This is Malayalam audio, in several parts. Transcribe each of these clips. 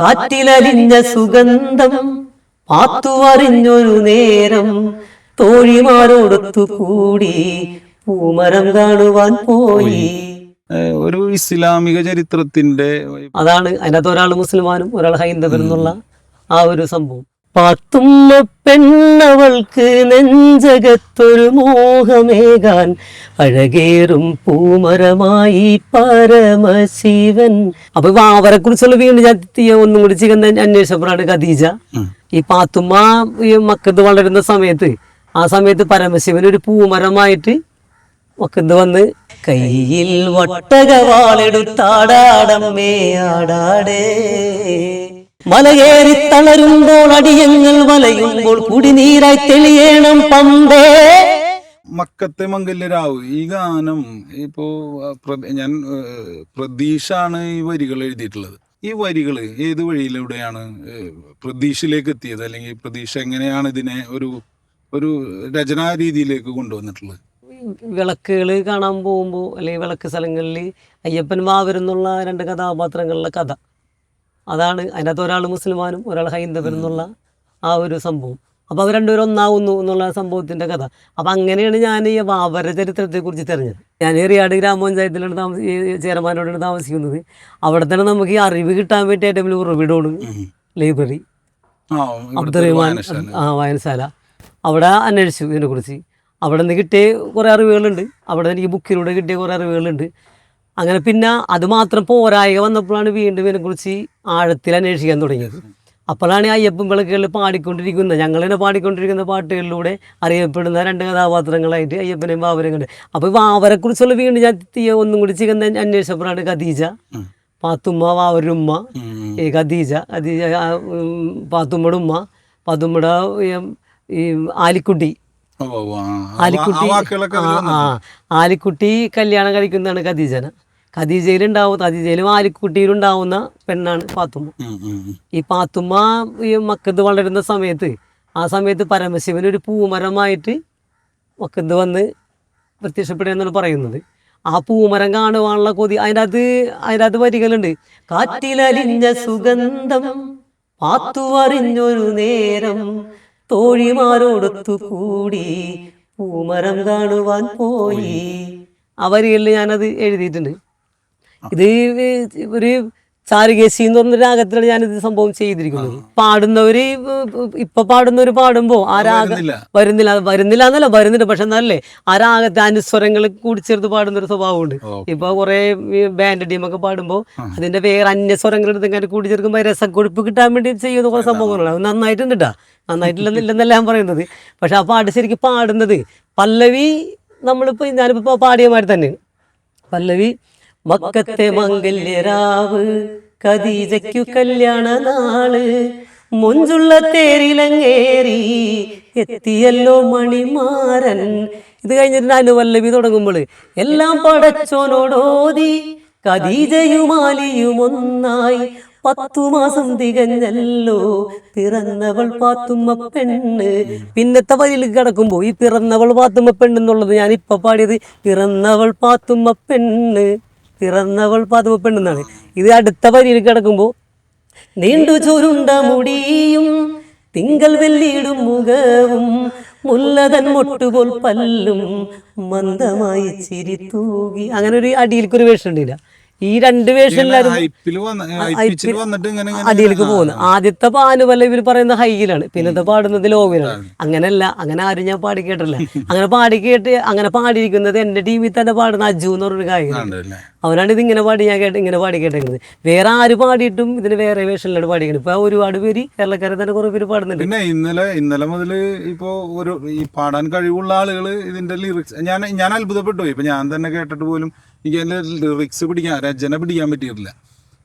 കാറ്റിലലിഞ്ഞ സുഗന്ധം പാത്തുവറിഞ്ഞൊരു നേരം തോഴിമാരോടൊത്തു കൂടി പൂമരം കാണുവാൻ പോയി. ഒരു ഇസ്ലാമിക ചരിത്രത്തിന്റെ അതാണ് അതിനകത്ത് ഒരാൾ മുസ്ലിമാനും ഒരാൾ ഹൈന്ദവൻ എന്നുള്ള ആ ഒരു സംഭവം. പാത്തുമ്മ പെണ്ണവൾക്ക് നെഞ്ചകത്തൊരു മോഹമേകാൻ അഴകേറും പൂമരമായി പരമശിവൻ. അപ്പൊ അവരെ കുറിച്ചുള്ള വീണ്ടും ഞാൻ തീയ ഒന്നും കൂടി ചെയ്യുന്ന അന്വേഷണപ്പെടാണ് ഖദീജ. ഈ പാത്തുമ്മ ഈ മക്കത്ത് വളരുന്ന സമയത്ത് ആ സമയത്ത് പരമശിവൻ ഒരു പൂമരമായിട്ട് മക്കത്ത് വന്ന് കയ്യിൽ വട്ടകവാളെടുത്താടാടമ്മേ ആടാടേ. മലയേറി തളരുമ്പോൾ അടിയങ്ങൾ വലയുമ്പോൾ കുടിനീരായി തെളിയണം പമ്പേ. മക്കത്തെ മംഗല്യരാവ്. ഈ ഗാനം ഇപ്പോ ഞാൻ പ്രതീഷാണ് ഈ വരികൾ എഴുതിയിട്ടുള്ളത്. ഈ വരികൾ ഏത് വഴിയിലൂടെയാണ് പ്രതീക്ഷയിലേക്ക് എത്തിയത്? അല്ലെങ്കിൽ പ്രതീക്ഷ എങ്ങനെയാണ് ഇതിനെ ഒരു ഒരു രചനാ രീതിയിലേക്ക് കൊണ്ടുവന്നിട്ടുള്ളത്? വിളക്കുകൾ കാണാൻ പോകുമ്പോൾ അല്ലെങ്കിൽ വിളക്ക് സ്ഥലങ്ങളിൽ അയ്യപ്പൻ മാവരെന്നുള്ള രണ്ട് കഥാപാത്രങ്ങളുടെ കഥ. അതാണ് അതിനകത്ത് ഒരാൾ മുസ്ലിമാനും ഒരാൾ ഹൈന്ദവൻ എന്നുള്ള ആ ഒരു സംഭവം. അപ്പോൾ അവർ രണ്ടുപേരും ഒന്നാവുന്നു എന്നുള്ള സംഭവത്തിന്റെ കഥ. അപ്പോൾ അങ്ങനെയാണ് ഞാൻ ഈ വാവര ചരിത്രത്തെക്കുറിച്ച് തിരഞ്ഞത്. ഞാൻ റിയാട് ഗ്രാമപഞ്ചായത്തിലാണ് താമസി ഈ ചേരമാനോടാണ് താമസിക്കുന്നത്. അവിടെ തന്നെ നമുക്ക് ഈ അറിവ് കിട്ടാൻ വേണ്ടി ഏറ്റവും വലിയ ഉറവിടമാണ് ലൈബ്രറി. ആ അബ്ദുറഹ്മാൻ വായനശാല. ആ വായനശാല. അവിടെ അന്വേഷിച്ചു ഇതിനെക്കുറിച്ച്. അവിടെ നിന്ന് കിട്ടിയ കുറേ അറിവുകളുണ്ട്. അവിടെ എനിക്ക് ബുക്കിലൂടെ കിട്ടിയ കുറേ അറിവുകളുണ്ട്. അങ്ങനെ പിന്നെ അത് മാത്രം പോരായക വന്നപ്പോഴാണ് വീണ്ടും ഇതിനെക്കുറിച്ച് ആഴത്തിൽ അന്വേഷിക്കാൻ തുടങ്ങിയത്. അപ്പോഴാണ് ഈ അയ്യപ്പൻ വിളക്കുകളിൽ പാടിക്കൊണ്ടിരിക്കുന്ന ഞങ്ങൾ തന്നെ പാടിക്കൊണ്ടിരിക്കുന്ന പാട്ടുകളിലൂടെ അറിയപ്പെടുന്ന രണ്ട് കഥാപാത്രങ്ങളായിട്ട് അയ്യപ്പനെയും വാവരും കണ്ട്. അപ്പോൾ ഈ ബാബരെക്കുറിച്ചുള്ള വീണ്ടും ഞാൻ തീയ ഒന്നും കൂടി ചികന്ന അന്വേഷിച്ചപ്പോഴാണ് ഖദീജ. പാത്തുമ്മ വാവരുമ്മ ഈ ഖദീജ ഖദീജ പാത്തുമ്മയുടെ ഉമ്മ പാത്തുമ്മയുടെ ഈ ആലിക്കുട്ടി. ആലിക്കുട്ടി ആ ആലിക്കുട്ടി കല്യാണം കഴിക്കുന്നതാണ് ഖദീജന. ഖദീജയിലുണ്ടാവും ഖദീജയിലും ആലിക്കുട്ടിയിലുണ്ടാവുന്ന പെണ്ണാണ് പാത്തുമ്മ. ഈ പാത്തുമ്മ ഈ മക്കത്ത് വളരുന്ന സമയത്ത് ആ സമയത്ത് പരമശിവൻ ഒരു പൂമരമായിട്ട് മക്കത്ത് വന്ന് പ്രത്യക്ഷപ്പെടുക എന്നാണ് പറയുന്നത്. ആ പൂമരം കാണുവാനുള്ള കൊതി അതിന്റെ അത് അതിന്റെ അത് വരികളുണ്ട്. കാറ്റിലലിഞ്ഞ സുഗന്ധം പാത്തുവറിഞ്ഞൊരു നേരം തോഴിമാരോടൊത്തു കൂടി പൂമരം കാണുവാൻ പോയി. ആ വരികളിൽ ഞാനത് എഴുതിയിട്ടുണ്ട്. ഇത് ഒരു ചാരുകേശി എന്ന് പറഞ്ഞ രാഗത്തിലാണ് ഞാൻ ഇത് സംഭവം ചെയ്തിരിക്കുന്നത്. പാടുന്നവര് ഇപ്പൊ പാടുന്നവര് പാടുമ്പോ ആ രാഗം വരുന്നില്ല. വരുന്നില്ല എന്നല്ല വരുന്നില്ല. വരുന്നുണ്ട് പക്ഷെ എന്നല്ലേ ആ രാഗത്തെ അനുസ്വരങ്ങൾ കൂടിച്ചേർത്ത് പാടുന്ന ഒരു സ്വഭാവമുണ്ട്. ഇപ്പൊ കുറെ ബാൻഡ് ടീമൊക്കെ പാടുമ്പോ അതിന്റെ വേറെ അന്യസ്വരങ്ങൾ എടുത്ത് ഇങ്ങനെ കൂടിച്ചേർക്കുമ്പോൾ രസക്കൊഴുപ്പ് കിട്ടാൻ വേണ്ടി ചെയ്യുന്ന കുറെ സംഭവങ്ങളാണ് അത് നന്നായിട്ടുണ്ട് കേട്ടാ നന്നായിട്ടില്ലെന്നില്ലെന്നല്ല ഞാൻ പറയുന്നത്. പക്ഷെ ആ പാട്ട് ശരിക്കും പാടുന്നത് പല്ലവി നമ്മളിപ്പോ ഞാനിപ്പോ പാടിയ മാതിരി തന്നെ. പല്ലവി മക്കത്തെ മംഗല്യരാവ് ഖദീജയ്ക്കു കല്യാണ നാൾ മുഞ്ചുള്ള തേരിലങ്ങേറി എത്തിയല്ലോ മണിമാരൻ. ഇത് കഴിഞ്ഞിട്ട് അനുപല്ലവി തുടങ്ങുമ്പോൾ എല്ലാം പടച്ചോനോടോതി കദീജയുമാലിയുമൊന്നായി പത്തു മാസം തികഞ്ഞല്ലോ പിറന്നവൾ പാത്തുമ്മ പെണ്ണ്. പിന്നത്തെ വരിയിൽ കിടക്കുമ്പോ ഈ പിറന്നവൾ പാത്തുമ്മ പെണ്ണെന്നുള്ളത് ഞാൻ ഇപ്പൊ പാടിയത് പിറന്നവൾ പാത്തുമ്മ പെണ്ണ്. പിറന്നവൾ പതിവ് പെണ്ണെന്നാണ്. ഇത് അടുത്ത വരിയിൽ കിടക്കുമ്പോ നീണ്ടു ചുരുണ്ട മുടിയും തിങ്കൾ വെല്ലിയിടും മുഖവും മുല്ലതൻ മുട്ടുപോൽ പല്ലും മന്ദമായി ചിരി തൂകി അങ്ങനെ ഒരു അടിയിൽക്കൊരു വേഷം ഉണ്ടില്ല ഈ രണ്ട് ഇങ്ങനെ അടിയിലേക്ക് പോകുന്നു. ആദ്യത്തെ പാനുവല്ല ഇവർ പറയുന്നത് ഹൈയിലാണ്. പിന്നത്തെ പാടുന്നത് ലോവിലാണ്. അങ്ങനല്ല അങ്ങനെ ആരും ഞാൻ പാടി കേട്ടില്ല അങ്ങനെ പാടി കേട്ട് അങ്ങനെ പാടിയിരിക്കുന്നത് എന്റെ ടി വി തന്നെ പാടുന്ന അജു എന്ന് പറഞ്ഞൊരു ഉണ്ടല്ലേ? അവനാണ് ഇത് ഇങ്ങനെ പാടി ഞാൻ കേട്ട് ഇങ്ങനെ പാടി കേട്ടേക്കുന്നത്. വേറെ ആര് പാടിയിട്ടും ഇതിന് വേറെ വേഷനിലാണ് പാടിക്കുന്നത് ഇപ്പൊ ഒരുപാട് പേര് കേരളക്കാരെ തന്നെ കുറെ പേര് പാടുന്നുണ്ട്. പിന്നെ ഇന്നലെ ഇന്നലെ മുതൽ ഇപ്പോ ഒരു ഈ പാടാൻ കഴിവുള്ള ആളുകൾ ഇതിന്റെ ലിറിക്സ് ഞാൻ ഞാൻ അത്ഭുതപ്പെട്ടു പോയി. ഇപ്പൊ ഞാൻ തന്നെ കേട്ടിട്ട് പോലും എനിക്ക് അതിന്റെ ലിറിക്സ് പിടിക്കാൻ രചന പിടിക്കാൻ പറ്റിയിട്ടില്ല.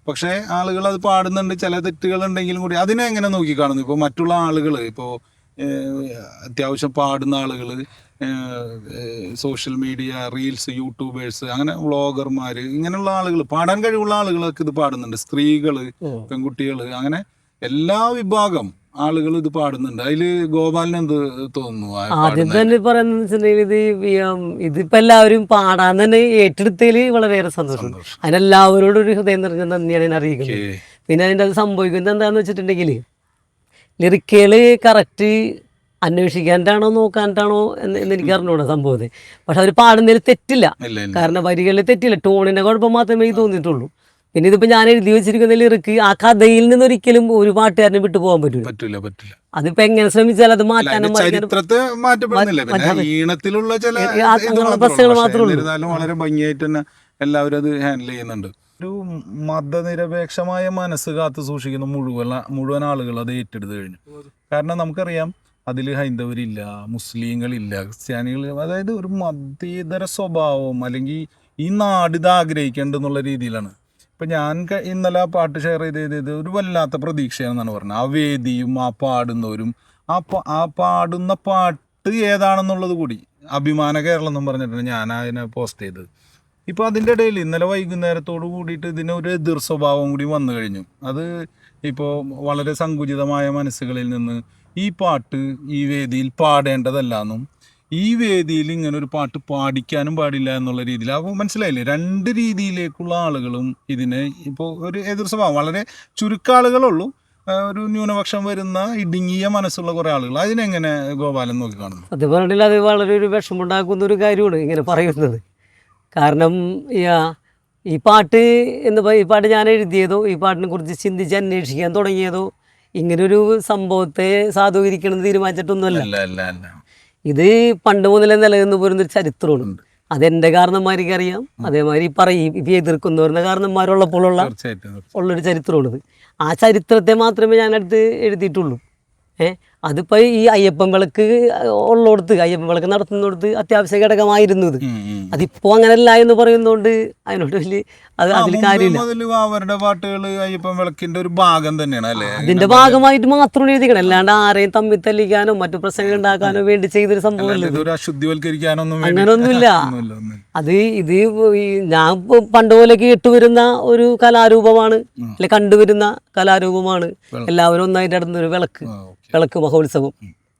പക്ഷേ ആളുകൾ അത് പാടുന്നുണ്ട് ചില തെറ്റുകൾ ഉണ്ടെങ്കിലും കൂടി അതിനെ എങ്ങനെ നോക്കി കാണുന്നു? ഇപ്പോൾ മറ്റുള്ള ആളുകൾ ഇപ്പോൾ അത്യാവശ്യം പാടുന്ന ആളുകൾ സോഷ്യൽ മീഡിയ റീൽസ് യൂട്യൂബേഴ്സ് അങ്ങനെ വ്ളോഗർമാർ ഇങ്ങനെയുള്ള ആളുകൾ പാടാൻ കഴിവുള്ള ആളുകളൊക്കെ ഇത് പാടുന്നുണ്ട്. സ്ത്രീകൾ പെൺകുട്ടികൾ അങ്ങനെ എല്ലാ വിഭാഗം ആളുകൾ ഇത് പാടുന്നുണ്ട്. അതിൽ ഗോപാലിന് എന്ത് തോന്നുന്നു? ആദ്യം തന്നെ പറയുന്നത് വെച്ചിട്ടുണ്ടെങ്കിൽ ഇത് ഇതിപ്പോ എല്ലാവരും പാടാൻ തന്നെ ഏറ്റെടുത്തതിൽ വളരെയേറെ സന്തോഷം. അതിനെല്ലാവരോടും ഒരു ഹൃദയം നിറഞ്ഞ നന്ദിയാണ് ഞാൻ അറിയിക്കുന്നത്. പിന്നെ അതിന്റെ അത് സംഭവിക്കുന്നത് എന്താണെന്ന് വെച്ചിട്ടുണ്ടെങ്കിൽ ലിറിക്കുകൾ കറക്റ്റ് അന്വേഷിക്കാനാണോ നോക്കാനായിട്ടാണോ എന്ന് എന്ന് എനിക്ക് അറിഞ്ഞൂടെ സംഭവത്തിൽ പക്ഷെ അവർ പാടുന്നതിൽ തെറ്റില്ല. കാരണം വരികളിൽ തെറ്റില്ല. ടോണിന്റെ കുഴപ്പം മാത്രമേ തോന്നിയിട്ടുള്ളൂ. പിന്നെ ഇതിപ്പോൾ ഞാൻ എഴുതി വെച്ചിരിക്കുന്ന ലിറിക്ക് ആ കഥയിൽ നിന്ന് ഒരിക്കലും ഒരു പാട്ടുകാരനെ വിട്ടു പോകാൻ പറ്റില്ല പറ്റില്ല പറ്റൂല. അതിപ്പോൾ എങ്ങനെ ശ്രമിച്ചാൽ അത് മാറ്റാനും ഈണത്തിലുള്ള ചില പ്രശ്നങ്ങൾ മാത്രമേ ഉള്ളൂ. വളരെ ഭംഗിയായിട്ട് തന്നെ എല്ലാവരും അത് ഹാൻഡിൽ ചെയ്യുന്നുണ്ട്. ഒരു മതനിരപേക്ഷമായ മനസ്സ് കാത്തു സൂക്ഷിക്കുന്ന മുഴുവൻ മുഴുവൻ ആളുകൾ അത് ഏറ്റെടുത്തു കഴിഞ്ഞു. കാരണം നമുക്കറിയാം അതിൽ ഹൈന്ദവരില്ല മുസ്ലിങ്ങളില്ല ക്രിസ്ത്യാനികൾ അതായത് ഒരു മതേതര സ്വഭാവം അല്ലെങ്കിൽ ഈ നാട് ഇത് ആഗ്രഹിക്കേണ്ടെന്നുള്ള രീതിയിലാണ്. ഇപ്പം ഞാൻ ഇന്നലെ ആ പാട്ട് ഷെയർ ചെയ്ത് ചെയ്തത് ഒരു വല്ലാത്ത പ്രതീക്ഷയാണെന്നാണ് പറഞ്ഞത്. ആ വേദിയും ആ പാടുന്നവരും ആ ആ പാടുന്ന പാട്ട് ഏതാണെന്നുള്ളത് കൂടി. അഭിമാന കേരളം എന്നും പറഞ്ഞിട്ടാണ് ഞാൻ അതിനെ പോസ്റ്റ് ചെയ്തത് ഇപ്പോൾ അതിന്റെ ഇടയിൽ ഇന്നലെ വൈകുന്നേരത്തോട് കൂടിയിട്ട് ഇതിന് ഒരു എതിർ സ്വഭാവം കൂടി വന്നു കഴിഞ്ഞു. അത് ഇപ്പോൾ വളരെ സങ്കുചിതമായ മനസ്സുകളിൽ നിന്ന് ഈ പാട്ട് ഈ വേദിയിൽ പാടേണ്ടതല്ല എന്നും ഈ വേദിയിൽ ഇങ്ങനെ ഒരു പാട്ട് പാടിക്കാനും പാടില്ല എന്നുള്ള രീതിയിൽ അപ്പോൾ മനസ്സിലായില്ലേ? രണ്ട് രീതിയിലേക്കുള്ള ആളുകളും ഇതിനെ ഇപ്പോൾ ഒരു എതിർ സ്വഭാവം. വളരെ ആ, ഒരു ന്യൂനപക്ഷം വരുന്ന ഇടുങ്ങിയ മനസ്സുള്ള കുറേ ആളുകൾ. അതിനെങ്ങനെ ഗോപാലൻ നോക്കി കാണുന്നു? സത്യം പറഞ്ഞില്ല അത് വളരെ ഒരു വിഷമുണ്ടാക്കുന്ന ഒരു കാര്യമാണ് ഇങ്ങനെ പറയുന്നത്. കാരണം ഈ പാട്ട് എന്ന് ഈ പാട്ട് ഞാൻ എഴുതിയതോ ഈ പാട്ടിനെ കുറിച്ച് ചിന്തിച്ച് അന്വേഷിക്കാൻ തുടങ്ങിയതോ ഇങ്ങനൊരു സംഭവത്തെ സാധൂകരിക്കണം തീരുമാനിച്ചിട്ടൊന്നുമല്ല. ഇത് പണ്ട് മുതലേ നിലനിന്ന് പോരുന്നൊരു ചരിത്രമാണ്. അതെന്റെ കാരണന്മാർക്ക് അറിയാം അതേമാതിരി പറയും ഇപ്പം എതിർക്കുന്നവരുടെ കാരണന്മാരുള്ളപ്പോഴുള്ള ഉള്ളൊരു ചരിത്രമാണിത്. ആ ചരിത്രത്തെ മാത്രമേ ഞാനടുത്ത് എഴുതിയിട്ടുള്ളൂ. ഏ? അതിപ്പോൾ ഈ അയ്യപ്പൻ വിളക്ക് ഉള്ളിടത്ത് അയ്യപ്പൻ വിളക്ക് നടത്തുന്നിടത്ത് അത്യാവശ്യ ഘടകമായിരുന്നു ഇത് അതിപ്പോ. അതിപ്പോൾ അങ്ങനല്ല എന്ന് പറയുന്നതുകൊണ്ട് അതിനോട് വലിയ അത് അതിൽ കാര്യമില്ല. അവരുടെ പാട്ടുകൾ അയ്യപ്പൻ വിളക്കിന്റെ ഒരു ഭാഗം തന്നെയാണ് അല്ലേ? അതിന്റെ ഭാഗമായിട്ട് മാത്രം എഴുതിക്കണം. അല്ലാണ്ട് ആരെയും തമ്മിൽ തല്ലിക്കാനോ മറ്റു പ്രശ്നങ്ങൾ ഉണ്ടാക്കാനോ വേണ്ടി ചെയ്തൊരു സംഭവമല്ല അശുദ്ധിവൽക്കരിക്കാനൊന്നും വേണ്ടി- അങ്ങനൊന്നുമില്ല. അത് ഇത് ഞാൻ പണ്ടുപോലെ പണ്ട് പോലെ കേട്ടുവരുന്ന ഒരു കലാരൂപമാണ്. അല്ലെ കണ്ടുവരുന്ന കലാരൂപമാണ്. എല്ലാവരും ഒന്നായിട്ട് നടന്നൊരു വിളക്ക്. വിളക്ക് മഹോത്സവം.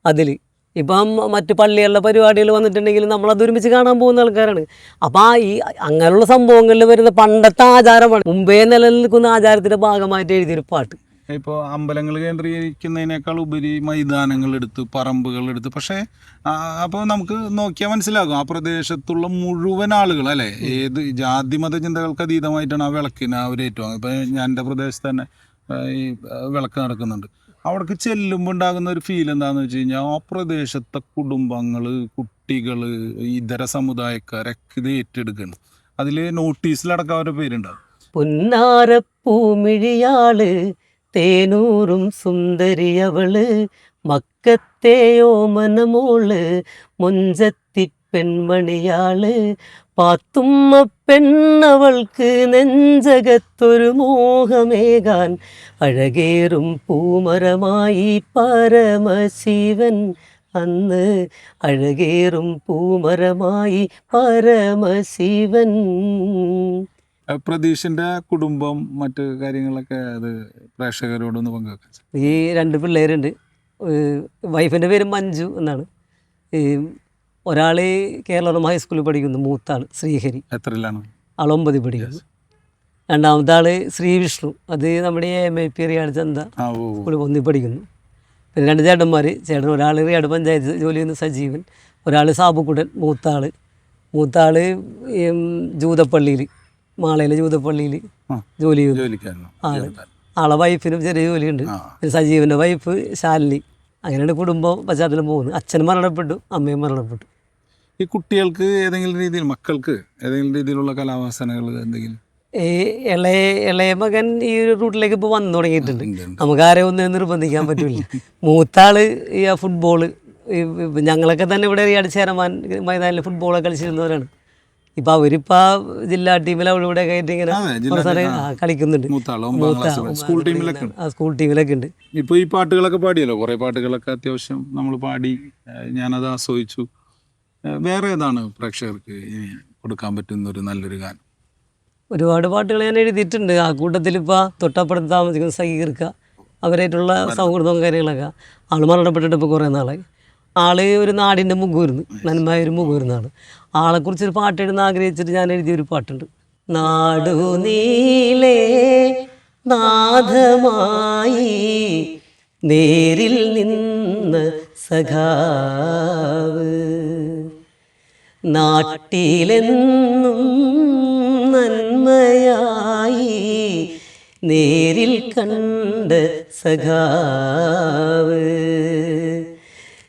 അതിൽ ഇപ്പം മറ്റ് പള്ളികളിലെ പരിപാടികൾ വന്നിട്ടുണ്ടെങ്കിൽ നമ്മളത് ഒരുമിച്ച് കാണാൻ പോകുന്ന ആൾക്കാരാണ്. അപ്പം ആ ഈ അങ്ങനെയുള്ള സംഭവങ്ങളിൽ വരുന്ന പണ്ടത്തെ ആചാരമാണ്. മുമ്പേ നിലനിൽക്കുന്ന ആചാരത്തിന്റെ ഭാഗമായിട്ട് എഴുതിയൊരു പാട്ട്. ഇപ്പോൾ അമ്പലങ്ങൾ കേന്ദ്രീകരിക്കുന്നതിനേക്കാൾ ഉപരി മൈതാനങ്ങൾ എടുത്ത് പറമ്പുകൾ എടുത്ത്. പക്ഷേ അപ്പോൾ നമുക്ക് നോക്കിയാൽ മനസ്സിലാകും. ആ പ്രദേശത്തുള്ള മുഴുവൻ ആളുകൾ അല്ലേ? ഏത് ജാതി മത ചിന്തകൾക്ക് അതീതമായിട്ടാണ് ആ വിളക്കിന് അവർ ഏറ്റുവാങ്ങുന്നത് ഇപ്പം ഞാൻ എന്റെ പ്രദേശത്ത് തന്നെ ഈ വിളക്ക് നടക്കുന്നുണ്ട്. അവിടേക്ക് ചെല്ലുമ്പോൾ ഉണ്ടാകുന്ന ഒരു ഫീൽ എന്താണെന്ന് വെച്ച് കഴിഞ്ഞാൽ ആ പ്രദേശത്തെ കുടുംബങ്ങൾ കുട്ടികൾ ഇതര സമുദായക്കാരൊക്കെ ഇത് ഏറ്റെടുക്കണം അതിൽ നോട്ടീസിലടക്കം അവരുടെ പേരുണ്ടാവും. പുന്നാരപ്പൂമിഴിയാൾ തേനൂറും സുന്ദരിയവൾ മക്കത്തെയോ മനമോൾ മുഞ്ചത്തി പെൺമണിയാൾ പാത്തുമ്മ പെണ്ണവൾക്ക് നെഞ്ചകത്തൊരു മോഹമേകാൻ അഴകേറും പൂമരമായി പരമശിവൻ. അന്ന് അഴകേറും പൂമരമായി പരമശിവൻ. പ്രതീഷിന്റെ കുടുംബം മറ്റ് കാര്യങ്ങളൊക്കെ അത് പ്രേക്ഷകരോടൊന്ന് പങ്കുവെക്കാം ഈ രണ്ട് പിള്ളേരുണ്ട്. വൈഫിന്റെ പേര് മഞ്ജു എന്നാണ്. ഈ ഒരാൾ കേരളം ഹൈസ്കൂളിൽ പഠിക്കുന്നു മൂത്താൾ ശ്രീഹരി. എത്രയിലാണ്? ആൾ ഒമ്പതിൽ പഠിക്കുന്നു. രണ്ടാമത്തെ ആൾ ശ്രീവിഷ്ണു അത് നമ്മുടെ എം ഐ പി റിയാട് ചന്ത. സ്കൂളിൽ ഒന്നി പഠിക്കുന്നു. പിന്നെ രണ്ട് ചേട്ടന്മാർ ചേട്ടൻ ഒരാൾ റിയാട് പഞ്ചായത്ത് ജോലി ചെയ്യുന്ന സജീവൻ ഒരാൾ സാബുക്കുടൻ മൂത്താൾ മൂത്താൾ ജൂതപ്പള്ളിയിൽ മാളയിലെ ജൂതപ്പള്ളിയിൽ. ജോലി ചെയ്യുന്നു. ആണ് ആളെ വൈഫിനും ചെറിയ ജോലിയുണ്ട്. പിന്നെ സജീവന്റെ വൈഫ് ശാലിനി. അങ്ങനെയാണ് കുടുംബം പശ്ചാത്തലം പോകുന്നത്. അച്ഛൻ മരണപ്പെട്ടു അമ്മയും മരണപ്പെട്ടു. ഈ കുട്ടികൾക്ക് ഏതെങ്കിലും രീതിയിൽ മക്കൾക്ക് ഏതെങ്കിലും രീതിയിലുള്ള കലാവാസനകൾ എന്തെങ്കിലും? ഈ ഇളയ ഇളയ മകൻ ഈ ഒരു റൂട്ടിലേക്ക് ഇപ്പോൾ വന്നു തുടങ്ങിയിട്ടുണ്ട്. നമുക്ക് ആരെയും ഒന്നും നിർബന്ധിക്കാൻ പറ്റില്ല മൂത്താൾ ഈ ഫുട്ബോൾ ഞങ്ങളൊക്കെ തന്നെ ഇവിടെ ഈ അടിച്ചേരമാൻ മൈതാനിൽ ഫുട്ബോളൊക്കെ കളിച്ചിരുന്നവരാണ്. ഇപ്പം അവരിപ്പോൾ ജില്ലാ ടീമിൽ അവിടെ ഇവിടെ കയറ്റി ഇങ്ങനെ കളിക്കുന്നുണ്ട്. സ്കൂൾ ടീമിലൊക്കെ സ്കൂൾ ടീമിലൊക്കെ ഉണ്ട്. ഇപ്പോൾ ഈ പാട്ടുകളൊക്കെ പാടിയല്ലോ? കുറേ പാട്ടുകളൊക്കെ അത്യാവശ്യം നമ്മൾ പാടി ഞാനത് ആസ്വദിച്ചു. വേറെ ഏതാണ് പ്രേക്ഷകർക്ക് കൊടുക്കാൻ പറ്റുന്ന ഒരു നല്ലൊരു ഗാനം? ഒരുപാട് പാട്ടുകൾ ഞാൻ എഴുതിയിട്ടുണ്ട്. ആ കൂട്ടത്തിൽ ഇപ്പോൾ തൊട്ടപ്പുറത്ത് താമസിക്കുന്ന സഹീർക്ക അവരായിട്ടുള്ള സൗഹൃദവും കാര്യങ്ങളൊക്കെ ആൾ മരണപ്പെട്ടിട്ട് ഇപ്പോൾ കുറേ നാളായി. ആൾ ഒരു നാടിന്റെ മുഖമായിരുന്നു നന്മയൊരു ഒരു മുഖമായിരുന്ന ആൾ ആളെക്കുറിച്ചൊരു പാട്ട് എഴുതുന്ന ആഗ്രഹിച്ചിട്ട് ഞാൻ എഴുതിയൊരു പാട്ടുണ്ട്. നാടു നീലേ നാഥമായി നേരിൽ നിന്ന് സഖാവ്. നാട്ടിലെന്നും നന്മയായി നേരിൽ കണ്ട സഖാവ്.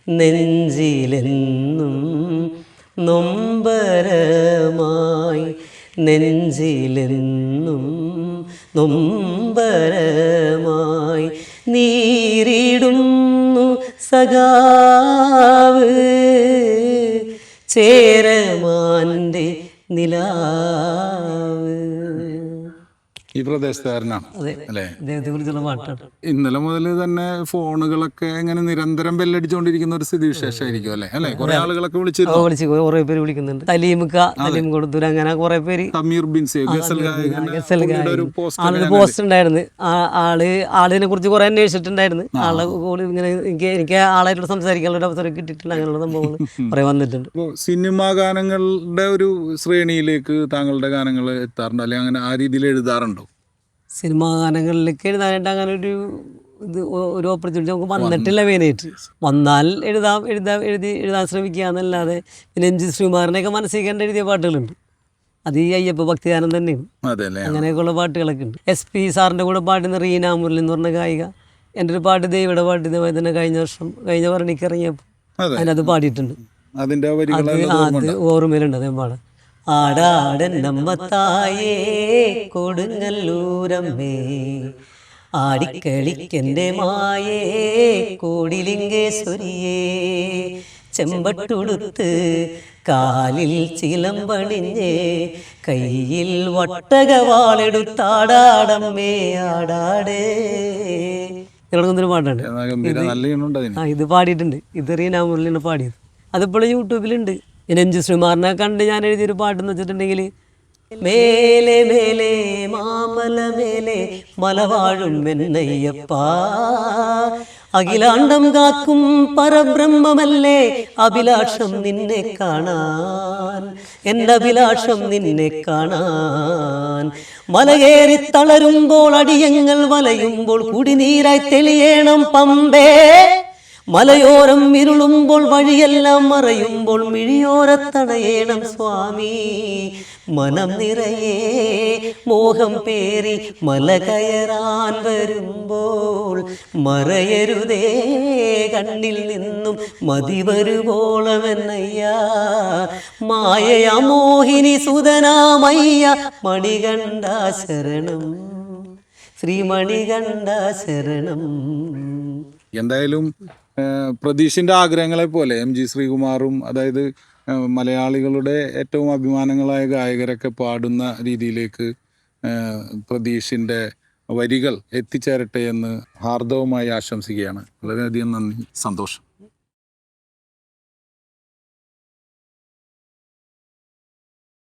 നെഞ്ചിലെന്നും നൊമ്പരമായി നെഞ്ചിലെന്നും നൊമ്പരമായി നീരിടുന്നു സഖാവ്. ചേരമാന്റെ നിലാവ് ഈ പ്രദേശത്തുകാരനാണ്. അല്ലേ? ഇന്നലെ മുതൽ തന്നെ ഫോണുകളൊക്കെ ഇങ്ങനെ നിരന്തരം ബെല്ലടിച്ചുകൊണ്ടിരിക്കുന്ന ഒരു സ്ഥിതി വിശേഷമായിരിക്കും അല്ലേ? അല്ലെ? കുറെ ആളുകളൊക്കെ വിളിച്ചിരുന്നു. വിളിച്ച് കുറെ പേര് വിളിക്കുന്നുണ്ട്. തലീമുക്ക തലീം കൊടുത്തൂർ അങ്ങനെ കുറെ പേര്. സമീർ ബിൻ ആളുടെ പോസ്റ്റ് ഉണ്ടായിരുന്നു. ആൾ ആളിനെ കുറിച്ച് കുറെ അന്വേഷിച്ചിട്ടുണ്ടായിരുന്നു. ആളെ കൂടി ഇങ്ങനെ എനിക്ക് എനിക്ക് ആളായിട്ട് സംസാരിക്കാനുള്ള ഒരു അവസരം കിട്ടിയിട്ടുണ്ട് അങ്ങനെയുള്ള സംഭവങ്ങൾ കുറെ വന്നിട്ടുണ്ട്. സിനിമാ ഗാനങ്ങളുടെ ഒരു ശ്രേണിയിലേക്ക് താങ്കളുടെ ഗാനങ്ങൾ എത്താറുണ്ടോ? അല്ലെങ്കിൽ അങ്ങനെ ആ രീതിയിൽ എഴുതാറുണ്ടോ? സിനിമാ ഗാനങ്ങളിലേക്ക് എഴുതാനായിട്ട് അങ്ങനെ ഒരു ഇത് ഒരു ഓപ്പർച്യൂണിറ്റി നമുക്ക് വന്നിട്ടില്ല മെയിനായിട്ട് വന്നാൽ എഴുതാം എഴുതാം എഴുതി എഴുതാൻ ശ്രമിക്കുക എന്നല്ലാതെ പിന്നെ എം ജി ശ്രീകുമാറിനെയൊക്കെ മനസ്സിലാക്കേണ്ട എഴുതിയ പാട്ടുകളുണ്ട്. അത് ഈ അയ്യപ്പ ഭക്തിഗാനം തന്നെയാണ്. അങ്ങനെയൊക്കെയുള്ള പാട്ടുകളൊക്കെ ഉണ്ട്. എസ് പി സാറിന്റെ കൂടെ പാടുന്ന റീന മുരളി എന്ന് പറഞ്ഞ ഗായിക എന്റെ ഒരു പാട്ട് ദൈവയുടെ പാട്ട് ഇതേപോലെ തന്നെ കഴിഞ്ഞ വർഷം കഴിഞ്ഞ പറഞ്ഞിറങ്ങിയപ്പോൾ അതിനത് പാടിയിട്ടുണ്ട്. അത് ഓർമ്മയിലുണ്ട് അതേ പാടാം ആടാടൻ നമ്മത്തായേ കൊടുങ്ങല്ലൂരമ്മേ. ആടിക്കളിക്കെന്റെ മായേ കോടിലിംഗേശ്വരിയേ. ചെമ്പട്ടുടുത്ത് കാലിൽ ചിലമ്പണിഞ്ഞ് കയ്യിൽ വട്ടകവാളെടുത്താടാടമ്മേ ആടാടേ. ഇളകുന്നൊരു പാട്ടാണ്? ആ ഇത് പാടിയിട്ടുണ്ട്. ഇതെറിയ ഞാൻ മുരളിയാണ് പാടിയത്. അതിപ്പോഴും യൂട്യൂബിലുണ്ട്. ഞാൻ എം ജി ശ്രീമാറിനെ കണ്ട് ഞാൻ എഴുതിയൊരു പാട്ടെന്ന് വെച്ചിട്ടുണ്ടെങ്കിൽ മേലെ മേലെ മാമല മേലെ മലവാഴും എന്നയ്യപ്പ അഖിലാണ്ടം കാക്കും പരബ്രഹ്മമല്ലേ അഭിലാഷം നിന്നെ കാണാൻ എന്റെ അഭിലാഷം നിന്നെ കാണാൻ. മലകേറി തളരുമ്പോൾ അടിയങ്ങൾ വലയുമ്പോൾ കുടിനീരായി തെളിയണം പമ്പേ. മലയോരം ഇരുളുമ്പോൾ വഴിയെല്ലാം മറയുമ്പോൾ മിഴിയോരത്തണയേണം സ്വാമി. മനം നിറയെ മോഹം പേറി മല കയറാൻ വരുമ്പോൾ മറയരുതേ. കണ്ണിൽ നിന്നും മതി വരുവോളമെന്നയ്യ. മായയ മോഹിനി സുതനാമയ്യ മണികണ്ഠ ശരണം ശ്രീമണികണ്ഠ ശരണം എന്തായാലും ആ, പ്രതീഷിന്റെ ആഗ്രഹങ്ങളെ പോലെ എം ജി ശ്രീകുമാറും അതായത് മലയാളികളുടെ ഏറ്റവും അഭിമാനങ്ങളായ ഗായകരൊക്കെ പാടുന്ന രീതിയിലേക്ക് പ്രതീഷിന്റെ വരികൾ എത്തിച്ചേരട്ടെ എന്ന് ഹാർദവമായി ആശംസിക്കുകയാണ്. വളരെയധികം നന്ദി. സന്തോഷം.